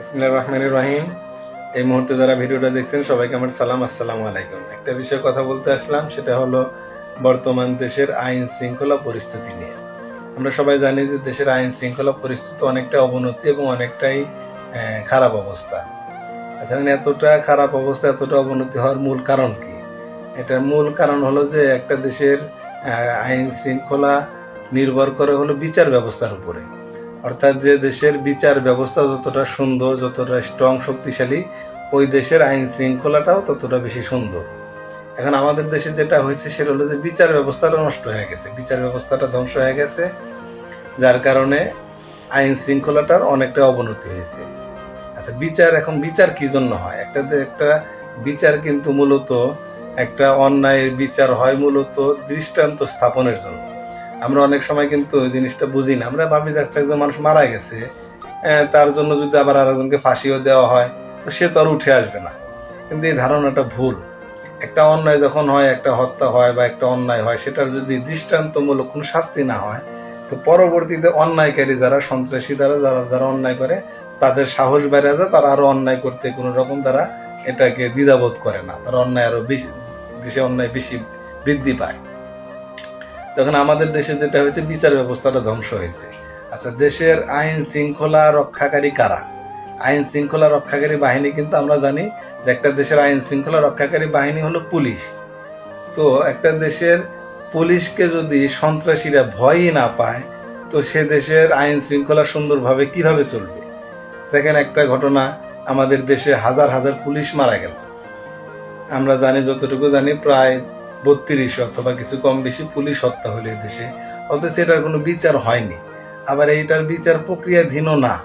ইসমিল্লা রহিম। এই মুহূর্তে যারা ভিডিওটা দেখছেন, সবাইকে আমার সালাম, আসসালামু আলাইকুম। একটা বিষয়ে কথা বলতে আসলাম, সেটা হলো বর্তমান দেশের আইন শৃঙ্খলা পরিস্থিতি নিয়ে। আমরা সবাই জানি যে দেশের আইন শৃঙ্খলা পরিস্থিতি অনেকটা অবনতি এবং অনেকটাই খারাপ অবস্থা। আচ্ছা এতটা খারাপ অবস্থা, এতটা অবনতি হওয়ার মূল কারণ কি? এটার মূল কারণ হলো যে একটা দেশের আইন শৃঙ্খলা নির্ভর করে হলো বিচার ব্যবস্থার উপরে। অর্থাৎ যে দেশের বিচার ব্যবস্থা যতটা সুন্দর, যতটা স্ট্রং শক্তিশালী, ওই দেশের আইন শৃঙ্খলাটাও ততটা বেশি সুন্দর। এখন আমাদের দেশে যেটা হয়েছে সেটা হলো যে বিচার ব্যবস্থাটা নষ্ট হয়ে গেছে। বিচার ব্যবস্থাটা ধ্বংস হয়ে গেছে, যার কারণে আইন শৃঙ্খলাটার অনেকটা অবনতি হয়েছে। আচ্ছা বিচার এখন বিচার কি জন্য হয়? একটা একটা বিচার কিন্তু মূলত একটা অন্যায়ের বিচার হয় মূলত দৃষ্টান্ত স্থাপনের জন্য। আমরা অনেক সময় কিন্তু ওই জিনিসটা বুঝি না। আমরা ভাবি যাচ্ছে একজন মানুষ মারা গেছে তার জন্য যদি আবার আরেকজনকে ফাঁসিও দেওয়া হয়, তো সে তো আর উঠে আসবে না। কিন্তু এই ধারণাটা ভুল। একটা অন্যায় যখন হয়, একটা হত্যা হয় বা একটা অন্যায় হয়, সেটার যদি দৃষ্টান্তমূলক কোনো শাস্তি না হয়, তো পরবর্তীতে অন্যায়কারী যারা, সন্ত্রাসী যারা যারা যারা অন্যায় করে, তাদের সাহস বেড়ে যায়, তারা আরও অন্যায় করতে কোনো রকম তারা এটাকে দ্বিধাবোধ করে না। তারা অন্যায় আরও বেশি, দেশে অন্যায় বেশি বৃদ্ধি পায়। তখন আমাদের দেশে যেটা হয়েছে, বিচার ব্যবস্থাটা ধ্বংস হয়েছে। আচ্ছা দেশের আইন শৃঙ্খলা রক্ষাকারী কারা? আইন শৃঙ্খলা রক্ষাকারী বাহিনী কিন্তু আমরা জানি যে একটা দেশের আইন শৃঙ্খলা রক্ষাকারী বাহিনী হলো পুলিশ। তো একটা দেশের পুলিশকে যদি সন্ত্রাসীরা ভয়ই না পায়, তো সে দেশের আইন শৃঙ্খলা সুন্দরভাবে কীভাবে চলবে? দেখেন একটা ঘটনা, আমাদের দেশে হাজার হাজার পুলিশ মারা গেল। আমরা জানি, যতটুকু জানি, প্রায় বত্রিশ অথবা কিছু কম বেশি পুলিশ হত্যা হলো দেশে। অথচ এটার কোনো বিচার হয়নি। আবার এইটার বিচার প্রক্রিয়াধীনও না।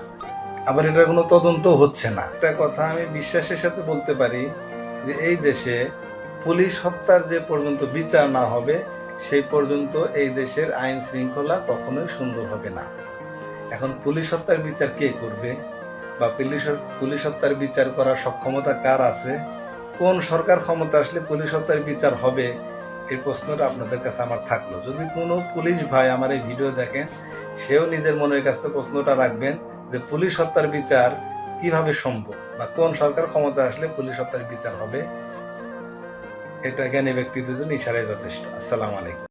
আবার এটার কোনো তদন্ত হচ্ছে না। একটা কথা আমি বিশ্বাসের সাথে বলতে পারি যে এই দেশে পুলিশ হত্যার যে পর্যন্ত বিচার না হবে, সেই পর্যন্ত এই দেশের আইন শৃঙ্খলা কখনোই সুন্দর হবে না। এখন পুলিশ হত্যার বিচার কে করবে? বা পুলিশ পুলিশ হত্যার বিচার করার সক্ষমতা কার আছে? কোন সরকার ক্ষমতা আসলে পুলিশ হত্যার বিচার হবে, এই প্রশ্নটা আপনাদের কাছে আমার থাকল। যদি কোনো পুলিশ ভাই আমার এই ভিডিও দেখেন, সেও নিজের মনের কাছে প্রশ্নটা রাখবেন যে পুলিশ হত্যার বিচার কীভাবে সম্ভব বা কোন সরকার ক্ষমতা আসলে পুলিশ হত্যার বিচার হবে, এটা জ্ঞানী ব্যক্তিদের জন্য ইশারায় যথেষ্ট। আসসালাম আলাইকুম।